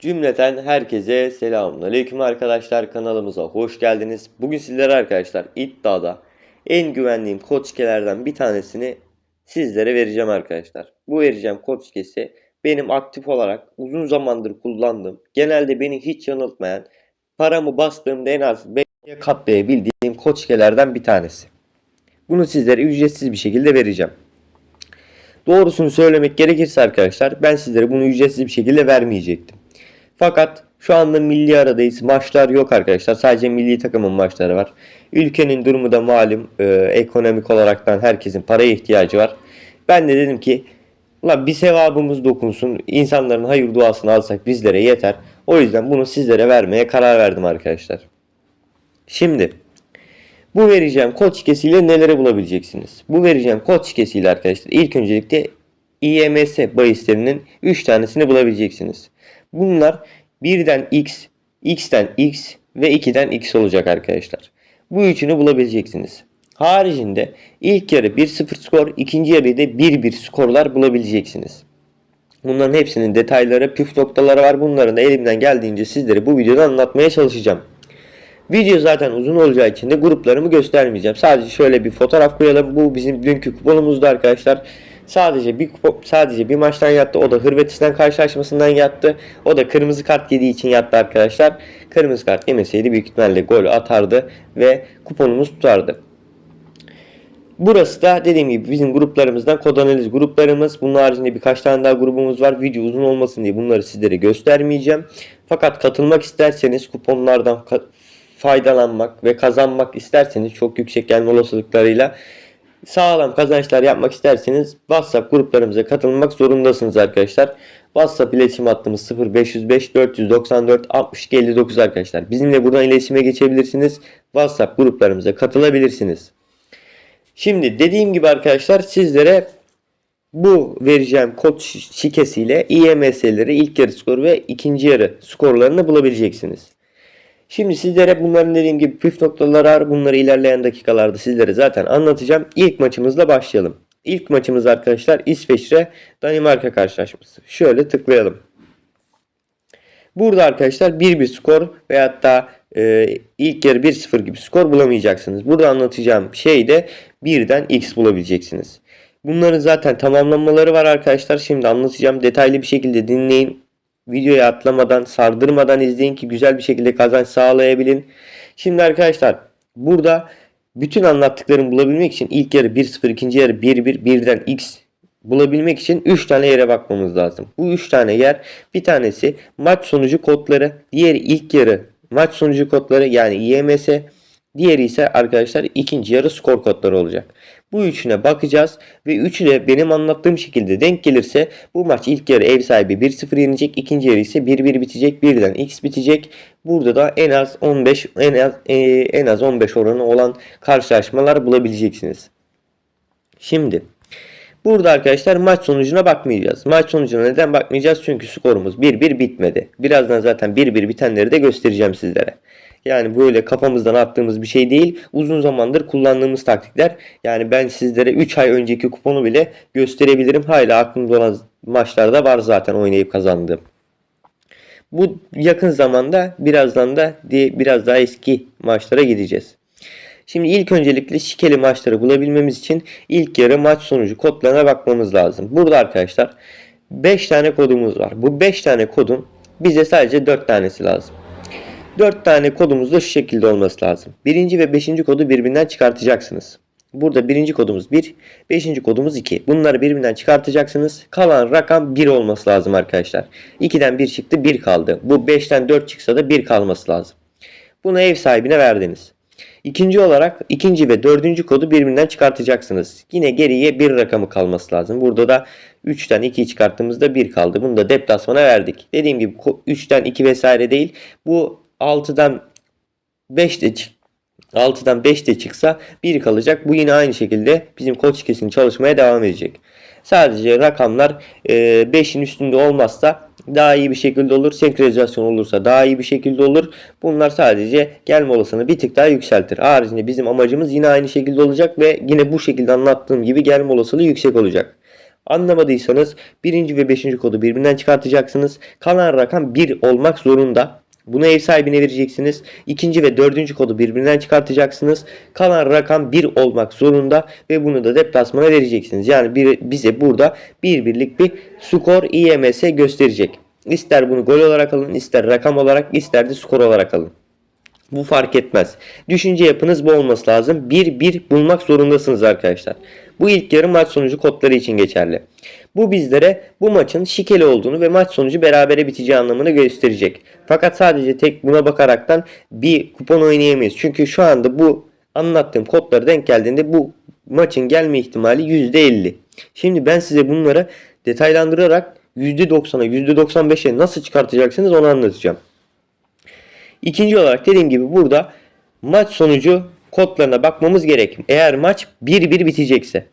Cümleten herkese selamünaleyküm arkadaşlar kanalımıza hoş geldiniz. Bugün sizlere arkadaşlar iddiada en güvendiğim koçkelerden bir tanesini sizlere vereceğim arkadaşlar. Bu vereceğim koçkesi benim aktif olarak uzun zamandır kullandığım, genelde beni hiç yanıltmayan, paramı bastığımda en az 5'e katlayabildiğim koçkelerden bir tanesi. Bunu sizlere ücretsiz bir şekilde vereceğim. Doğrusunu söylemek gerekirse arkadaşlar ben sizlere bunu ücretsiz bir şekilde vermeyecektim. Fakat şu anda milli aradayız. Maçlar yok arkadaşlar. Sadece milli takımın maçları var. Ülkenin durumu da malum. Ee, ekonomik olaraktan herkesin paraya ihtiyacı var. Ben de dedim ki Ulan bir sevabımız dokunsun. insanların hayır duasını alsak bizlere yeter. O yüzden bunu sizlere vermeye karar verdim arkadaşlar. Şimdi bu vereceğim kod şikesiyle neleri bulabileceksiniz? Bu vereceğim kod şikesiyle arkadaşlar ilk öncelikle IMS bahislerinin 3 tanesini bulabileceksiniz. Bunlar birden X, X'ten X ve 2'den X olacak arkadaşlar. Bu üçünü bulabileceksiniz. Haricinde ilk yarı 1-0 skor, ikinci yarıda 1-1 skorlar bulabileceksiniz. Bunların hepsinin detayları, püf noktaları var. Bunların da elimden geldiğince sizlere bu videoda anlatmaya çalışacağım. Video zaten uzun olacağı için de gruplarımı göstermeyeceğim. Sadece şöyle bir fotoğraf koyalım. Bu bizim dünkü kuponumuzdu arkadaşlar. Sadece bir sadece bir maçtan yattı. O da Hırvatistan karşılaşmasından yattı. O da kırmızı kart yediği için yattı arkadaşlar. Kırmızı kart yemeseydi büyük ihtimalle gol atardı ve kuponumuz tutardı. Burası da dediğim gibi bizim gruplarımızdan kod analiz gruplarımız. Bunun haricinde birkaç tane daha grubumuz var. Video uzun olmasın diye bunları sizlere göstermeyeceğim. Fakat katılmak isterseniz kuponlardan faydalanmak ve kazanmak isterseniz çok yüksek gelme olasılıklarıyla sağlam kazançlar yapmak isterseniz WhatsApp gruplarımıza katılmak zorundasınız arkadaşlar. WhatsApp iletişim hattımız 0505 494 62 59 arkadaşlar. Bizimle buradan iletişime geçebilirsiniz. WhatsApp gruplarımıza katılabilirsiniz. Şimdi dediğim gibi arkadaşlar sizlere bu vereceğim kod şi- şikesiyle IMS'leri ilk yarı skor ve ikinci yarı skorlarını bulabileceksiniz. Şimdi sizlere bunların dediğim gibi püf noktaları var. Bunları ilerleyen dakikalarda sizlere zaten anlatacağım. İlk maçımızla başlayalım. İlk maçımız arkadaşlar İsveç'te Danimarka karşılaşması. Şöyle tıklayalım. Burada arkadaşlar 1-1 skor veyahut da e, ilk yarı 1-0 gibi skor bulamayacaksınız. Burada anlatacağım şey de birden X bulabileceksiniz. Bunların zaten tamamlanmaları var arkadaşlar. Şimdi anlatacağım. Detaylı bir şekilde dinleyin. Videoyu atlamadan, sardırmadan izleyin ki güzel bir şekilde kazanç sağlayabilin. Şimdi arkadaşlar burada bütün anlattıklarımı bulabilmek için ilk yarı 1-0, ikinci yarı 1-1, birden X bulabilmek için 3 tane yere bakmamız lazım. Bu 3 tane yer bir tanesi maç sonucu kodları, diğeri ilk yarı maç sonucu kodları yani IMS, diğeri ise arkadaşlar ikinci yarı skor kodları olacak. Bu üçüne bakacağız ve üçü de benim anlattığım şekilde denk gelirse bu maç ilk yarı ev sahibi 1-0 yenecek, ikinci yarı ise 1-1 bitecek, birden X bitecek. Burada da en az 15 en az e, en az 15 oranı olan karşılaşmalar bulabileceksiniz. Şimdi Burada arkadaşlar maç sonucuna bakmayacağız. Maç sonucuna neden bakmayacağız? Çünkü skorumuz 1-1 bitmedi. Birazdan zaten 1-1 bitenleri de göstereceğim sizlere. Yani böyle kafamızdan attığımız bir şey değil. Uzun zamandır kullandığımız taktikler. Yani ben sizlere 3 ay önceki kuponu bile gösterebilirim. Hala aklımda olan maçlarda var zaten oynayıp kazandığım. Bu yakın zamanda birazdan da biraz daha eski maçlara gideceğiz. Şimdi ilk öncelikle şikeli maçları bulabilmemiz için ilk yarı maç sonucu kodlarına bakmamız lazım. Burada arkadaşlar 5 tane kodumuz var. Bu 5 tane kodun bize sadece 4 tanesi lazım. 4 tane kodumuz da şu şekilde olması lazım. Birinci ve 5. kodu birbirinden çıkartacaksınız. Burada birinci kodumuz 1, 5. kodumuz 2. Bunları birbirinden çıkartacaksınız. Kalan rakam 1 olması lazım arkadaşlar. 2'den 1 çıktı 1 kaldı. Bu 5'ten 4 çıksa da 1 kalması lazım. Bunu ev sahibine verdiniz. İkinci olarak ikinci ve dördüncü kodu birbirinden çıkartacaksınız. Yine geriye bir rakamı kalması lazım. Burada da 3'ten 2'yi çıkarttığımızda 1 kaldı. Bunu da deplasmana verdik. Dediğim gibi 3'ten 2 vesaire değil. Bu 6'dan 5 de çık 6'dan 5 de çıksa 1 kalacak. Bu yine aynı şekilde bizim kod şirketinin çalışmaya devam edecek. Sadece rakamlar 5'in üstünde olmazsa daha iyi bir şekilde olur. Senkronizasyon olursa daha iyi bir şekilde olur. Bunlar sadece gelme olasılığını bir tık daha yükseltir. Haricinde bizim amacımız yine aynı şekilde olacak ve yine bu şekilde anlattığım gibi gelme olasılığı yüksek olacak. Anlamadıysanız birinci ve beşinci kodu birbirinden çıkartacaksınız. Kalan rakam 1 olmak zorunda. Bunu ev sahibine vereceksiniz. İkinci ve dördüncü kodu birbirinden çıkartacaksınız. Kalan rakam 1 olmak zorunda ve bunu da deplasmana vereceksiniz. Yani bir, bize burada bir birlik bir skor IMS gösterecek. İster bunu gol olarak alın, ister rakam olarak, ister de skor olarak alın. Bu fark etmez. Düşünce yapınız bu olması lazım. 1-1 bulmak zorundasınız arkadaşlar. Bu ilk yarı maç sonucu kodları için geçerli. Bu bizlere bu maçın şikeli olduğunu ve maç sonucu berabere biteceği anlamını gösterecek. Fakat sadece tek buna bakaraktan bir kupon oynayamayız. Çünkü şu anda bu anlattığım kodlara denk geldiğinde bu maçın gelme ihtimali %50. Şimdi ben size bunları detaylandırarak %90'a %95'e nasıl çıkartacaksınız onu anlatacağım. İkinci olarak dediğim gibi burada maç sonucu kodlarına bakmamız gerek. Eğer maç 1-1 bitecekse.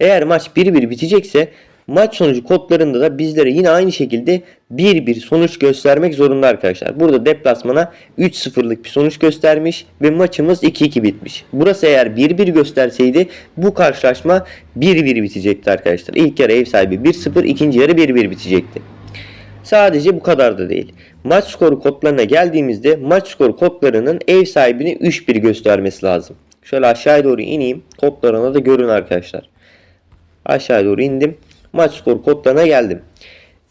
Eğer maç 1-1 bitecekse maç sonucu kodlarında da bizlere yine aynı şekilde 1-1 sonuç göstermek zorunda arkadaşlar. Burada deplasmana 3-0'lık bir sonuç göstermiş ve maçımız 2-2 bitmiş. Burası eğer 1-1 gösterseydi bu karşılaşma 1-1 bitecekti arkadaşlar. İlk yarı ev sahibi 1-0, ikinci yarı 1-1 bitecekti. Sadece bu kadar da değil. Maç skoru kodlarına geldiğimizde maç skoru kodlarının ev sahibini 3-1 göstermesi lazım. Şöyle aşağıya doğru ineyim. Kodlarına da görün arkadaşlar. Aşağıya doğru indim. Maç skoru kodlarına geldim.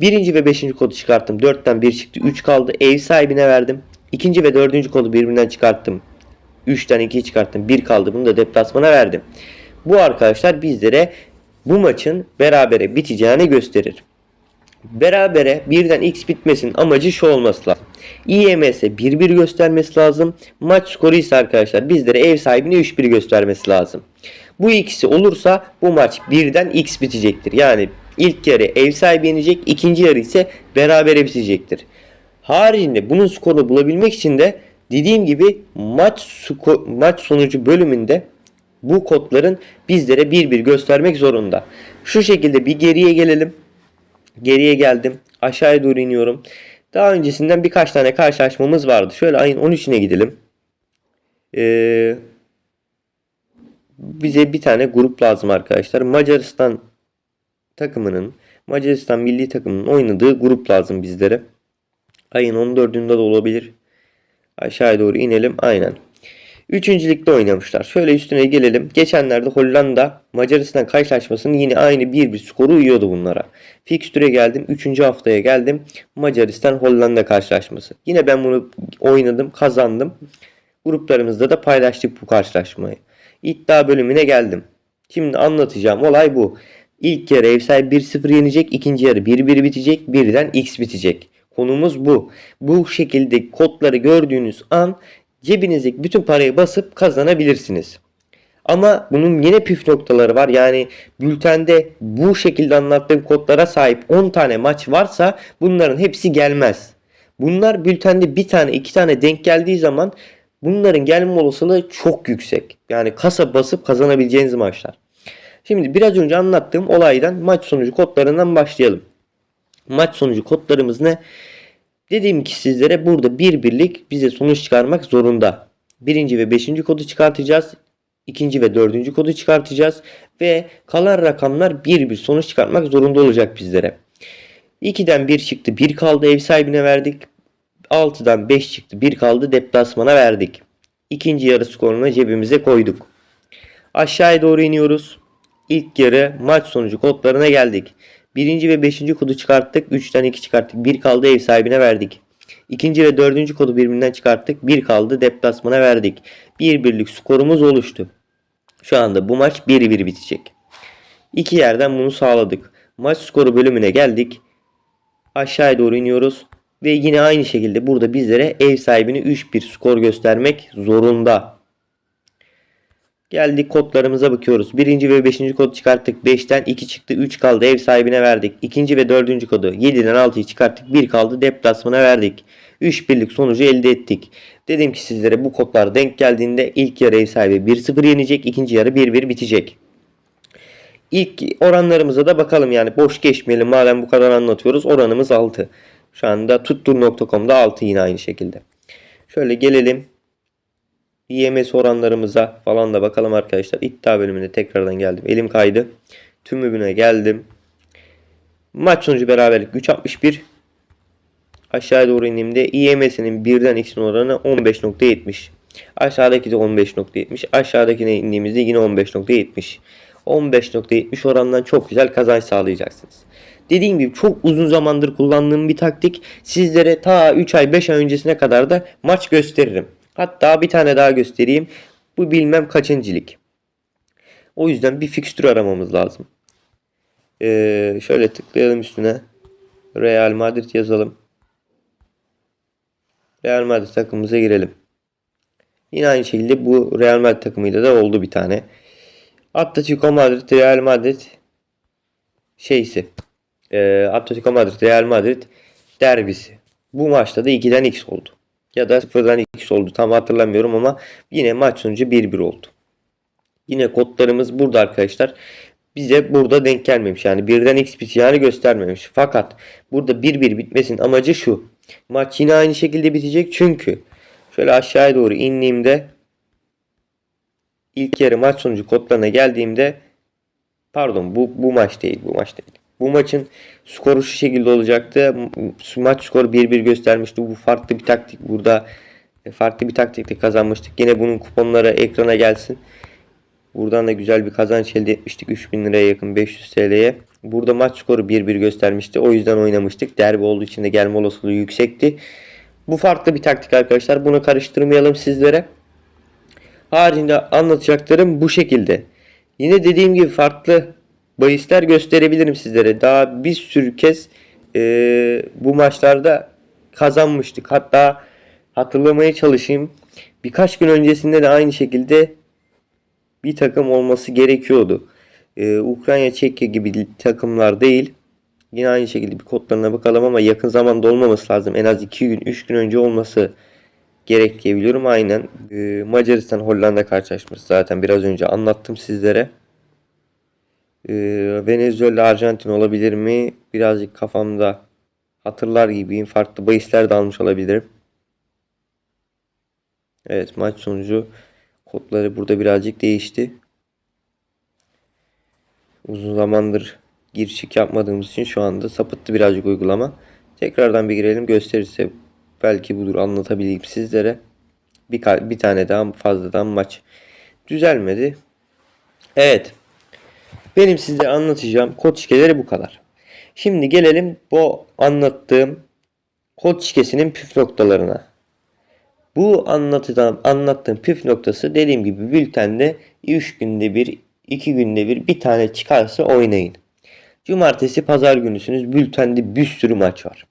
Birinci ve beşinci kodu çıkarttım. 4'ten 1 çıktı. 3 kaldı. Ev sahibine verdim. İkinci ve dördüncü kodu birbirinden çıkarttım. 3'ten 2'yi çıkarttım. 1 kaldı. Bunu da deplasmana verdim. Bu arkadaşlar bizlere bu maçın berabere biteceğini gösterir. Berabere birden x bitmesinin amacı şu olması lazım. IMS 1-1 göstermesi lazım. Maç skoru ise arkadaşlar bizlere ev sahibine 3-1 göstermesi lazım. Bu ikisi olursa bu maç birden x bitecektir. Yani ilk yarı ev sahibi yenecek, ikinci yarı ise berabere bitecektir. Haricinde bunun skorunu bulabilmek için de dediğim gibi maç sko- maç sonucu bölümünde bu kodların bizlere 1-1 göstermek zorunda. Şu şekilde bir geriye gelelim. Geriye geldim. Aşağıya doğru iniyorum. Daha öncesinden birkaç tane karşılaşmamız vardı. Şöyle ayın 13'üne gidelim. Ee, bize bir tane grup lazım arkadaşlar. Macaristan takımının, Macaristan milli takımının oynadığı grup lazım bizlere. Ayın 14'ünde de olabilir. Aşağıya doğru inelim. Aynen. Üçüncü ligde oynamışlar. Şöyle üstüne gelelim. Geçenlerde Hollanda Macaristan karşılaşmasının yine aynı 1-1 skoru uyuyordu bunlara. Fikstüre geldim. Üçüncü haftaya geldim. Macaristan Hollanda karşılaşması. Yine ben bunu oynadım, kazandım. Gruplarımızda da paylaştık bu karşılaşmayı. İddia bölümüne geldim. Şimdi anlatacağım olay bu. İlk yarı ev sahibi 1-0 yenecek. ikinci yarı 1-1 bitecek. Birden x bitecek. Konumuz bu. Bu şekilde kodları gördüğünüz an cebinizdeki bütün parayı basıp kazanabilirsiniz. Ama bunun yine püf noktaları var. Yani bültende bu şekilde anlattığım kodlara sahip 10 tane maç varsa bunların hepsi gelmez. Bunlar bültende bir tane iki tane denk geldiği zaman bunların gelme olasılığı çok yüksek. Yani kasa basıp kazanabileceğiniz maçlar. Şimdi biraz önce anlattığım olaydan maç sonucu kodlarından başlayalım. Maç sonucu kodlarımız ne? Dediğim ki sizlere burada bir birlik bize sonuç çıkarmak zorunda. Birinci ve beşinci kodu çıkartacağız. ikinci ve dördüncü kodu çıkartacağız. Ve kalan rakamlar bir bir sonuç çıkartmak zorunda olacak bizlere. 2'den 1 çıktı 1 kaldı ev sahibine verdik. 6'dan 5 çıktı 1 kaldı deplasmana verdik. İkinci yarı skorunu cebimize koyduk. Aşağıya doğru iniyoruz. İlk yarı maç sonucu kodlarına geldik. Birinci ve beşinci kodu çıkarttık. 3'ten 2 çıkarttık. 1 kaldı ev sahibine verdik. İkinci ve dördüncü kodu birbirinden çıkarttık. 1 kaldı deplasmana verdik. Bir birlik skorumuz oluştu. Şu anda bu maç 1-1 bitecek. İki yerden bunu sağladık. Maç skoru bölümüne geldik. Aşağıya doğru iniyoruz. Ve yine aynı şekilde burada bizlere ev sahibini 3-1 skor göstermek zorunda. Geldik kodlarımıza bakıyoruz. Birinci ve beşinci kodu çıkarttık. 5'ten 2 çıktı. 3 kaldı. Ev sahibine verdik. İkinci ve dördüncü kodu 7'den 6'yı çıkarttık. 1 kaldı. Deplasmana verdik. 3 birlik sonucu elde ettik. Dedim ki sizlere bu kodlar denk geldiğinde ilk yarı ev sahibi 1-0 yenecek. ikinci yarı 1-1 bitecek. İlk oranlarımıza da bakalım yani boş geçmeyelim madem bu kadar anlatıyoruz. Oranımız 6. Şu anda tuttur.com'da 6 yine aynı şekilde. Şöyle gelelim. IMS oranlarımıza falan da bakalım arkadaşlar. İddia bölümüne tekrardan geldim. Elim kaydı. Tümübüne geldim. Maç sonucu beraberlik 3.61. Aşağıya doğru indiğimde IMS'nin birden x'in oranı 15.70. Aşağıdaki de 15.70. Aşağıdakine indiğimizde yine 15.70. 15.70 orandan çok güzel kazanç sağlayacaksınız. Dediğim gibi çok uzun zamandır kullandığım bir taktik. Sizlere ta 3 ay 5 ay öncesine kadar da maç gösteririm. Hatta bir tane daha göstereyim. Bu bilmem kaçıncılık. O yüzden bir fikstür aramamız lazım. Ee, şöyle tıklayalım üstüne. Real Madrid yazalım. Real Madrid takımımıza girelim. Yine aynı şekilde bu Real Madrid takımıyla da oldu bir tane. Atletico Madrid, Real Madrid şeysi. E, Atletico Madrid, Real Madrid derbisi. Bu maçta da 2'den x oldu. Ya da 0'dan x oldu. Tam hatırlamıyorum ama yine maç sonucu 1-1 oldu. Yine kodlarımız burada arkadaşlar. Bize burada denk gelmemiş. Yani birden x biteceğini göstermemiş. Fakat burada 1-1 bitmesinin amacı şu. Maç yine aynı şekilde bitecek. Çünkü şöyle aşağıya doğru indiğimde ilk yarı maç sonucu kodlarına geldiğimde pardon bu, bu maç değil bu maç değil. Bu maçın skoru şu şekilde olacaktı. Maç skoru 1-1 göstermişti. Bu farklı bir taktik. Burada e, farklı bir taktikte kazanmıştık. Yine bunun kuponları ekrana gelsin. Buradan da güzel bir kazanç elde etmiştik. 3000 liraya yakın 500 TL'ye. Burada maç skoru 1-1 göstermişti. O yüzden oynamıştık. Derbi olduğu için de gelme olasılığı yüksekti. Bu farklı bir taktik arkadaşlar. Bunu karıştırmayalım sizlere. Haricinde anlatacaklarım bu şekilde. Yine dediğim gibi farklı bahisler gösterebilirim sizlere. Daha bir sürü kez e, bu maçlarda kazanmıştık. Hatta hatırlamaya çalışayım. Birkaç gün öncesinde de aynı şekilde bir takım olması gerekiyordu. Ee, Ukrayna, Çekya gibi takımlar değil. Yine aynı şekilde bir kodlarına bakalım ama yakın zamanda olmaması lazım. En az 2 gün, 3 gün önce olması gerek diye biliyorum. Aynen. Ee, Macaristan, Hollanda karşılaşması zaten biraz önce anlattım sizlere. Ee, Venezuela, Arjantin olabilir mi? Birazcık kafamda hatırlar gibiyim. Farklı bahisler de almış olabilirim. Evet maç sonucu kodları burada birazcık değişti. Uzun zamandır giriş yapmadığımız için şu anda sapıttı birazcık uygulama. Tekrardan bir girelim gösterirse belki budur anlatabilirim sizlere. Bir, bir tane daha fazladan maç düzelmedi. Evet. Benim size anlatacağım kod şikeleri bu kadar. Şimdi gelelim bu anlattığım kod şikesinin püf noktalarına. Bu anlatıdan anlattığım püf noktası dediğim gibi bültende 3 günde bir, 2 günde bir bir tane çıkarsa oynayın. Cumartesi pazar günüsünüz bültende bir sürü maç var.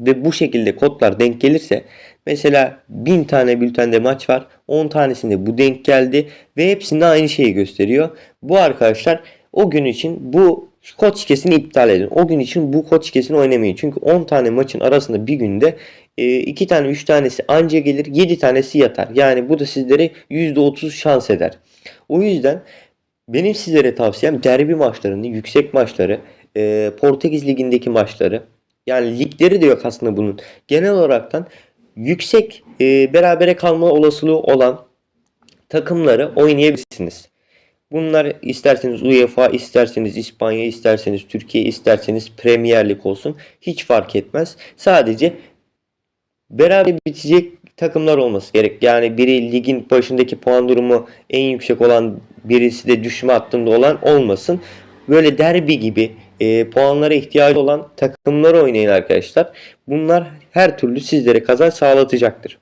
Ve bu şekilde kodlar denk gelirse mesela 1000 tane bültende maç var. 10 tanesinde bu denk geldi ve hepsinde aynı şeyi gösteriyor. Bu arkadaşlar o gün için bu kod şikesini iptal edin. O gün için bu kod şikesini oynamayın. Çünkü 10 tane maçın arasında bir günde 2 tane 3 tanesi anca gelir 7 tanesi yatar. Yani bu da sizlere %30 şans eder. O yüzden benim sizlere tavsiyem derbi maçlarını, yüksek maçları, e, Portekiz Ligi'ndeki maçları yani ligleri de yok aslında bunun. Genel olaraktan yüksek e, berabere kalma olasılığı olan takımları oynayabilirsiniz. Bunlar isterseniz UEFA, isterseniz İspanya, isterseniz Türkiye, isterseniz Premier Lig olsun. Hiç fark etmez. Sadece beraber bitecek takımlar olması gerek. Yani biri ligin başındaki puan durumu en yüksek olan birisi de düşme hattında olan olmasın. Böyle derbi gibi e, puanlara ihtiyacı olan takımları oynayın arkadaşlar. Bunlar her türlü sizlere kazanç sağlatacaktır.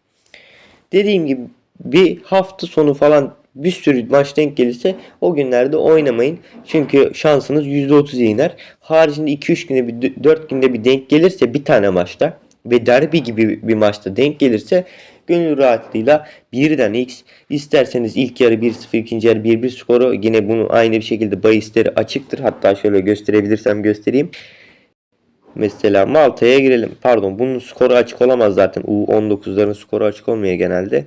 Dediğim gibi bir hafta sonu falan bir sürü maç denk gelirse o günlerde oynamayın. Çünkü şansınız %30'a iner. Haricinde 2-3 günde bir 4 günde bir denk gelirse bir tane maçta ve derbi gibi bir maçta denk gelirse gönül rahatlığıyla birden x isterseniz ilk yarı 1-0 ikinci yarı 1-1 skoru yine bunu aynı bir şekilde bahisleri açıktır. Hatta şöyle gösterebilirsem göstereyim. Mesela Malta'ya girelim. Pardon bunun skoru açık olamaz zaten. U19'ların skoru açık olmuyor genelde.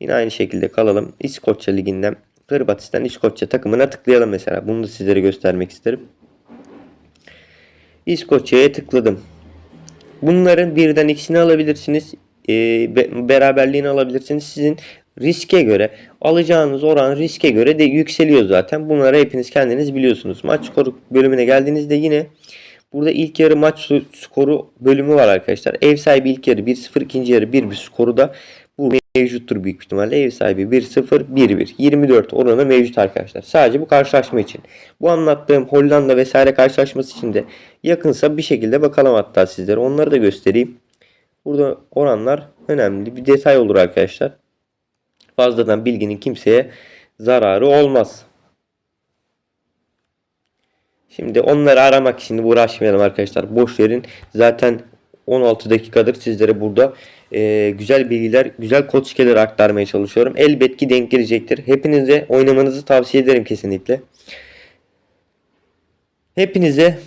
Yine aynı şekilde kalalım. İskoçya liginden Hırvatistan İskoçya takımına tıklayalım mesela. Bunu da sizlere göstermek isterim. İskoçya'ya tıkladım. Bunların birden ikisini alabilirsiniz. E, beraberliğini alabilirsiniz. Sizin riske göre alacağınız oran riske göre de yükseliyor zaten. Bunları hepiniz kendiniz biliyorsunuz. Maç skoru bölümüne geldiğinizde yine Burada ilk yarı maç skoru bölümü var arkadaşlar. Ev sahibi ilk yarı 1-0, ikinci yarı 1-1 skoru da bu mevcuttur büyük ihtimalle. Ev sahibi 1-0, 1-1. 24 oranı mevcut arkadaşlar. Sadece bu karşılaşma için. Bu anlattığım Hollanda vesaire karşılaşması için de yakınsa bir şekilde bakalım hatta sizlere. Onları da göstereyim. Burada oranlar önemli bir detay olur arkadaşlar. Fazladan bilginin kimseye zararı olmaz. Şimdi onları aramak için uğraşmayalım arkadaşlar. Boş verin. Zaten 16 dakikadır sizlere burada e, güzel bilgiler, güzel kod şikeleri aktarmaya çalışıyorum. Elbet ki denk gelecektir. Hepinize oynamanızı tavsiye ederim kesinlikle. Hepinize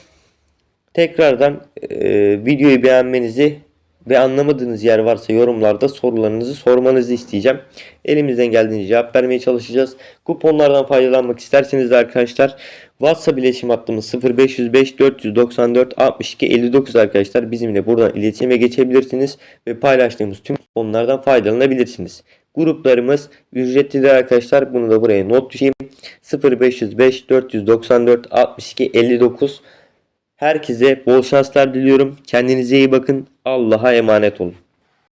tekrardan e, videoyu beğenmenizi ve anlamadığınız yer varsa yorumlarda sorularınızı sormanızı isteyeceğim. Elimizden geldiğince cevap vermeye çalışacağız. Kuponlardan faydalanmak isterseniz arkadaşlar WhatsApp iletişim hattımız 0505 494 62 59 arkadaşlar. Bizimle buradan iletişime geçebilirsiniz ve paylaştığımız tüm kuponlardan faydalanabilirsiniz. Gruplarımız ücretlidir arkadaşlar. Bunu da buraya not düşeyim. 0505 494 62 59 Herkese bol şanslar diliyorum. Kendinize iyi bakın. Allah'a emanet olun.